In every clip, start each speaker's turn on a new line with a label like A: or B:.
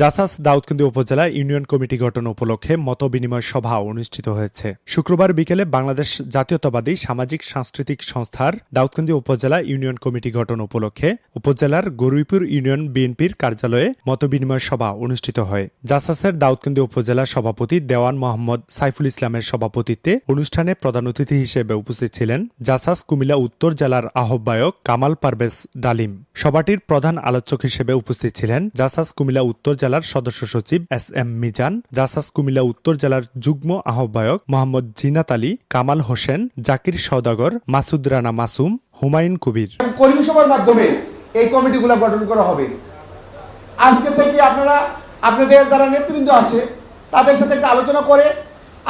A: জাসাস দাউদকান্দি উপজেলা union committee গঠন উপলক্ষে মত বিনিময় সভা অনুষ্ঠিত হয়েছে শুক্রবার বিকেলে বাংলাদেশ জাতীয়তাবাদী সামাজিক সাংস্কৃতিক সংস্থার দাউদকান্দি উপজেলা ইউনিয়ন কমিটি গঠন উপলক্ষে উপজেলার গরুইপুর ইউনিয়ন বিএনপির কার্যালয়ে মত বিনিময় সভা অনুষ্ঠিত হয় জাসাসের দাউদকান্দি উপজেলা সভাপতি দেওয়ান মোহাম্মদ সাইফুল ইসলামের সভাপতিত্বে অনুষ্ঠানে প্রধান অতিথি হিসেবে উপস্থিত ছিলেন জাসাস কুমিল্লা উত্তর জেলার আহ্বায়ক কামাল পারভেজ ডালিম সভাটির প্রধান আলোচক হিসেবে উপস্থিত ছিলেন জাসাস কুমিল্লা উত্তর জেলা জেলার সদস্য সচিব এস এম মিজান জাসাস কুমিল্লা উত্তর জেলার যুগ্ম আহ্বায়ক মোহাম্মদ জিনাত আলী কামাল হোসেন জাকির সৌদাগর মাসুদ রানা মাসুম হুমায়ুন কবির
B: কর্মী সভার মাধ্যমে এই কমিটিগুলো গঠন করা হবে আজকে থেকে আপনারা আপনাদের যারা নেতৃবৃন্দ আছে তাদের সাথে একটা আলোচনা করে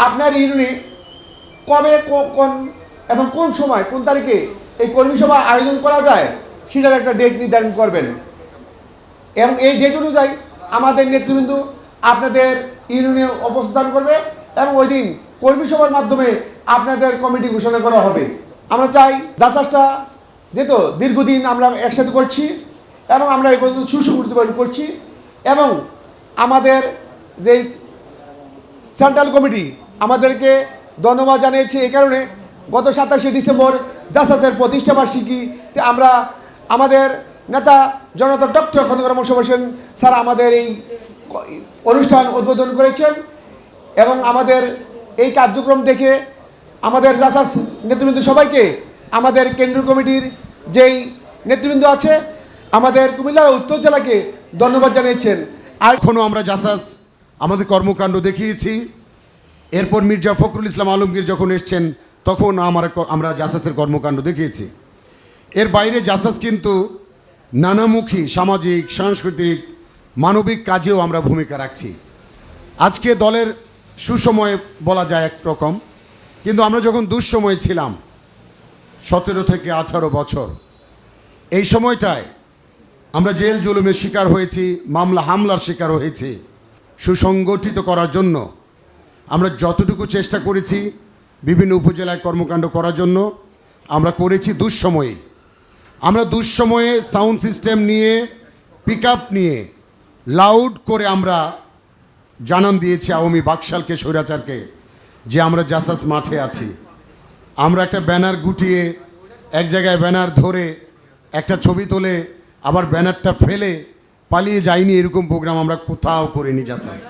B: আপনার ইউনিট কবে কোন এবং কোন সময় কোন তারিখে এই কর্মী সভা আয়োজন করা যায় সেটার একটা ডেট নির্ধারণ করবেন এবং এই ডেট অনুযায়ী আমাদের নেতৃবৃন্দ আপনাদের ইউনিয়নে অবস্থান করবে এবং ওই দিন কর্মী সভার মাধ্যমে আপনাদের কমিটি ঘোষণা করা হবে আমরা চাই যাচাষটা যেহেতু দীর্ঘদিন আমরা একসাথে করছি এবং আমরা এই পর্যন্ত সুসংগঠিত করছি এবং আমাদের যে সেন্ট্রাল কমিটি আমাদেরকে ধন্যবাদ জানিয়েছে এই কারণে গত সাতাশে ডিসেম্বর জাসাসের প্রতিষ্ঠাবার্ষিকী আমরা আমাদের নেতা জনতা ডক্টর খন্দকার মোশাফ হোসেন স্যার আমাদের এই অনুষ্ঠান উদ্বোধন করেছেন এবং আমাদের এই কার্যক্রম দেখে আমাদের জাসাস নেতৃবৃন্দ সবাইকে আমাদের কেন্দ্রীয় কমিটির যেই নেতৃবৃন্দ আছে আমাদের কুমিল্লার উত্তর জেলাকে ধন্যবাদ জানিয়েছেন
C: আর এখনও আমরা জাসাস আমাদের কর্মকাণ্ড দেখিয়েছি এরপর মির্জা ফখরুল ইসলাম আলমগীর যখন এসছেন তখন আমরা আমরা জাসাসের কর্মকাণ্ড দেখিয়েছি এর বাইরে জাসাস কিন্তু নানামুখী সামাজিক সাংস্কৃতিক মানবিক কাজেও আমরা ভূমিকা রাখছি আজকে দলের সুসময়ে বলা যায় এক রকম কিন্তু আমরা যখন দুঃসময়ে ছিলাম সতেরো থেকে আঠারো বছর এই সময়টায় আমরা জেল জুলুমের শিকার হয়েছি মামলা হামলার শিকার হয়েছি সুসংগঠিত করার জন্য আমরা যতটুকু চেষ্টা করেছি বিভিন্ন উপজেলায় কর্মকাণ্ড করার জন্য আমরা করেছি দুঃসময়ে আমরা দুঃসময়ে সাউন্ড সিস্টেম নিয়ে পিক নিয়ে লাউড করে আমরা জানান দিয়েছি আওয়ামী বাকশালকে স্বৈরাচারকে যে আমরা জাসাস মাঠে আছি আমরা একটা ব্যানার গুটিয়ে এক জায়গায় ব্যানার ধরে একটা ছবি তোলে আবার ব্যানারটা ফেলে পালিয়ে যাইনি এরকম প্রোগ্রাম আমরা কোথাও করিনি জাসাস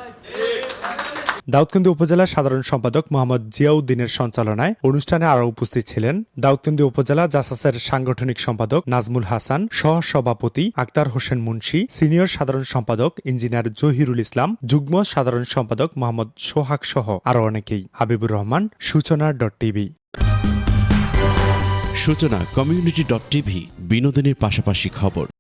A: দাউদকান্দি উপজেলার সাধারণ সম্পাদক মোহাম্মদ জিয়াউদ্দিনের সঞ্চালনায় অনুষ্ঠানে আরও উপস্থিত ছিলেন দাউদকান্দি উপজেলা জাসাসের সাংগঠনিক সম্পাদক নাজমুল হাসান সহ সভাপতি আক্তার হোসেন মুন্সি সিনিয়র সাধারণ সম্পাদক ইঞ্জিনিয়ার জহিরুল ইসলাম যুগ্ম সাধারণ সম্পাদক মোহাম্মদ সোহাগ সহ আরও অনেকেই Habibur Rahman Suchona dot TV Suchona community dot TV বিনোদনের পাশাপাশি খবর